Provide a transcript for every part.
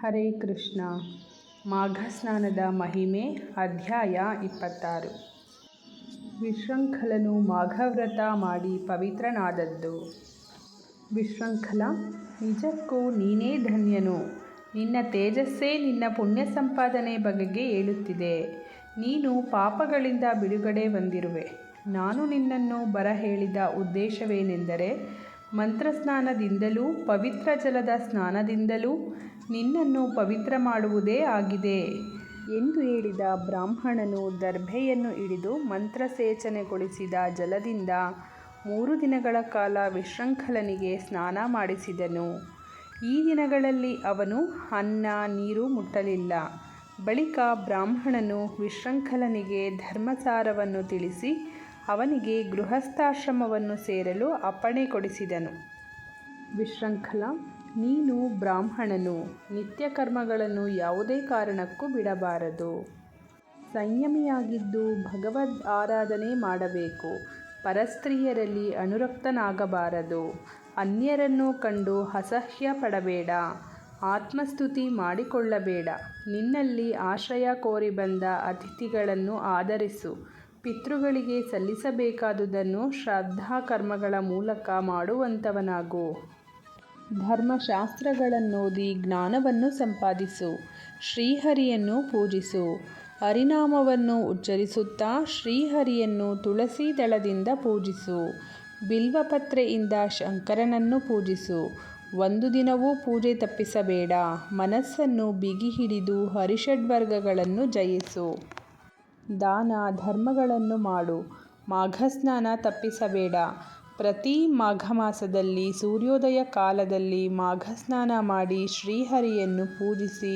ಹರೇ ಕೃಷ್ಣ. ಮಾಘ ಸ್ನಾನದ ಮಹಿಮೆ, ಅಧ್ಯಾಯ ಇಪ್ಪತ್ತಾರು. ವಿಶೃಂಖಲನು ಮಾಘವ್ರತ ಮಾಡಿ ಪವಿತ್ರನಾದದ್ದು. ವಿಶೃಂಖಲ? ನಿಜಕ್ಕೂ ನೀನೇ ಧನ್ಯನು. ನಿನ್ನ ತೇಜಸ್ಸೇ ನಿನ್ನ ಪುಣ್ಯ ಸಂಪಾದನೆ ಬಗೆಗೆ ಹೇಳುತ್ತಿದೆ ನೀನು ಪಾಪಗಳಿಂದ ಬಿಡುಗಡೆ ಹೊಂದಿರುವೆ. ನಾನು ನಿನ್ನನ್ನು ಬರ ಹೇಳಿದ ಉದ್ದೇಶವೇನೆಂದರೆ, ಮಂತ್ರಸ್ನಾನದಿಂದಲೂ ಪವಿತ್ರ ಜಲದ ಸ್ನಾನದಿಂದಲೂ ನಿನ್ನನ್ನು ಪವಿತ್ರ ಮಾಡುವುದೇ ಆಗಿದೆ. ಎಂದು ಹೇಳಿದ ಬ್ರಾಹ್ಮಣನು ದರ್ಭೆಯನ್ನು ಹಿಡಿದು ಮಂತ್ರಸೇಚನೆಗೊಳಿಸಿದ ಜಲದಿಂದ ಮೂರು ದಿನಗಳ ಕಾಲ ವಿಶೃಂಖಲನಿಗೆ ಸ್ನಾನ ಮಾಡಿಸಿದನು. ಈ ದಿನಗಳಲ್ಲಿ ಅವನು ಅನ್ನ, ನೀರು ಮುಟ್ಟಲಿಲ್ಲ. ಬಳಿಕ ಬ್ರಾಹ್ಮಣನು ವಿಶೃಂಖಲನಿಗೆ ಧರ್ಮಸಾರವನ್ನು ತಿಳಿಸಿ ಅವನಿಗೆ ಗೃಹಸ್ಥಾಶ್ರಮವನ್ನು ಸೇರಲು ಅಪ್ಪಣೆ ಕೊಡಿಸಿದನು. ವಿಶೃಂಖಲ ನೀನು ಬ್ರಾಹ್ಮಣನು ನಿತ್ಯ ಕರ್ಮಗಳನ್ನು ಯಾವುದೇ ಕಾರಣಕ್ಕೂ ಬಿಡಬಾರದು. ಸಂಯಮಿಯಾಗಿದ್ದು ಭಗವದ್ ಆರಾಧನೆ ಮಾಡಬೇಕು. ಪರಸ್ತ್ರೀಯರಲ್ಲಿ ಅನುರಕ್ತನಾಗಬಾರದು. ಅನ್ಯರನ್ನು ಕಂಡು ಅಸಹ್ಯ ಪಡಬೇಡ ಆತ್ಮಸ್ತುತಿ ಮಾಡಿಕೊಳ್ಳಬೇಡ. ನಿನ್ನಲ್ಲಿ ಆಶ್ರಯ ಕೋರಿ ಬಂದ ಅತಿಥಿಗಳನ್ನು ಆಧರಿಸು. ಪಿತೃಗಳಿಗೆ ಸಲ್ಲಿಸಬೇಕಾದುದನ್ನು ಶ್ರದ್ಧಾಕರ್ಮಗಳ ಮೂಲಕ ಮಾಡುವಂಥವನಾಗು ಧರ್ಮಶಾಸ್ತ್ರಗಳನ್ನೋದಿ ಜ್ಞಾನವನ್ನು ಸಂಪಾದಿಸು, ಶ್ರೀಹರಿಯನ್ನು ಪೂಜಿಸು, ಹರಿನಾಮವನ್ನು ಉಚ್ಚರಿಸುತ್ತಾ ಶ್ರೀಹರಿಯನ್ನು ತುಳಸಿ ದಳದಿಂದ ಪೂಜಿಸು, ಬಿಲ್ವಪತ್ರೆಯಿಂದ ಶಂಕರನನ್ನು ಪೂಜಿಸು, ಒಂದು ದಿನವೂ ಪೂಜೆ ತಪ್ಪಿಸಬೇಡ, ಮನಸ್ಸನ್ನು ಬಿಗಿ ಹಿಡಿದು ಹರಿಷಡ್ವರ್ಗಗಳನ್ನು ಜಯಿಸು. ದಾನ ಧರ್ಮಗಳನ್ನು ಮಾಡು, ಮಾಘಸ್ನಾನ ತಪ್ಪಿಸಬೇಡ ಪ್ರತಿ ಮಾಘ ಮಾಸದಲ್ಲಿ ಸೂರ್ಯೋದಯ ಕಾಲದಲ್ಲಿ ಮಾಘ ಸ್ನಾನ ಮಾಡಿ ಶ್ರೀಹರಿಯನ್ನು ಪೂಜಿಸಿ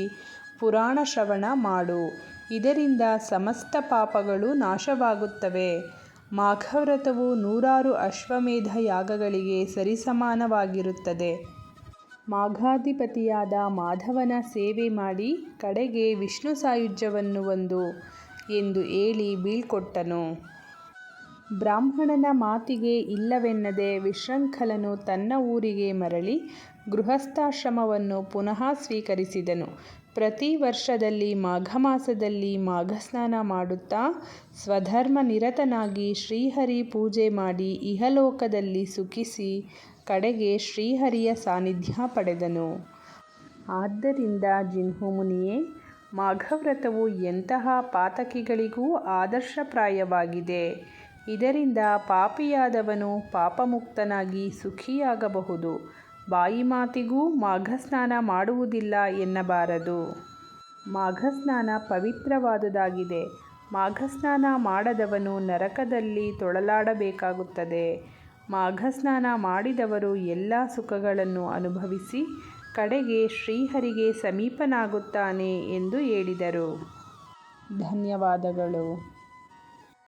ಪುರಾಣ ಶ್ರವಣ ಮಾಡು. ಇದರಿಂದ ಸಮಸ್ತ ಪಾಪಗಳು ನಾಶವಾಗುತ್ತವೆ. ಮಾಘವ್ರತವು ನೂರಾರು ಅಶ್ವಮೇಧ ಯಾಗಗಳಿಗೆ ಸರಿಸಮಾನವಾಗಿರುತ್ತದೆ. ಮಾಘಾಧಿಪತಿಯಾದ ಮಾಧವನ ಸೇವೆ ಮಾಡಿ ಕಡೆಗೆ ವಿಷ್ಣು ಸಾಯುಜ್ಯವನ್ನು ಒಂದು ಎಂದು ಹೇಳಿ ಬೀಳ್ಕೊಟ್ಟನು. ಬ್ರಾಹ್ಮಣನ ಮಾತಿಗೆ ಇಲ್ಲವೆನ್ನದೆ ವಿಶೃಂಖಲನು ತನ್ನ ಊರಿಗೆ ಮರಳಿ ಗೃಹಸ್ಥಾಶ್ರಮವನ್ನು ಪುನಃ ಸ್ವೀಕರಿಸಿದನು. ಪ್ರತಿ ವರ್ಷದಲ್ಲಿ ಮಾಘಮಾಸದಲ್ಲಿ ಮಾಘಸ್ನಾನ ಮಾಡುತ್ತಾ ಸ್ವಧರ್ಮ ನಿರತನಾಗಿ ಶ್ರೀಹರಿ ಪೂಜೆ ಮಾಡಿ ಇಹಲೋಕದಲ್ಲಿ ಸುಖಿಸಿ ಕಡೆಗೆ ಶ್ರೀಹರಿಯ ಸಾನ್ನಿಧ್ಯ ಪಡೆದನು. ಆದ್ದರಿಂದ ಜಿನ್ಹುಮುನಿಯೇ, ಮಾಘವ್ರತವು ಎಂತಹ ಪಾತಕಿಗಳಿಗೂ ಆದರ್ಶಪ್ರಾಯವಾಗಿದೆ. ಇದರಿಂದ ಪಾಪಿಯಾದವನು ಪಾಪಮುಕ್ತನಾಗಿ ಸುಖಿಯಾಗಬಹುದು. ಬಾಯಿ ಮಾತಿಗೂ ಮಾಘಸ್ನಾನ ಮಾಡುವುದಿಲ್ಲ ಎನ್ನಬಾರದು. ಮಾಘಸ್ನಾನ ಪವಿತ್ರವಾದುದಾಗಿದೆ. ಮಾಘಸ್ನಾನ ಮಾಡದವನು ನರಕದಲ್ಲಿ ತೊಳಲಾಡಬೇಕಾಗುತ್ತದೆ. ಮಾಘಸ್ನಾನ ಮಾಡಿದವರು ಎಲ್ಲ ಸುಖಗಳನ್ನು ಅನುಭವಿಸಿ ಕಡೆಗೆ ಶ್ರೀಹರಿಗೆ ಸಮೀಪನಾಗುತ್ತಾನೆ ಎಂದು ಹೇಳಿದರು. ಧನ್ಯವಾದಗಳು.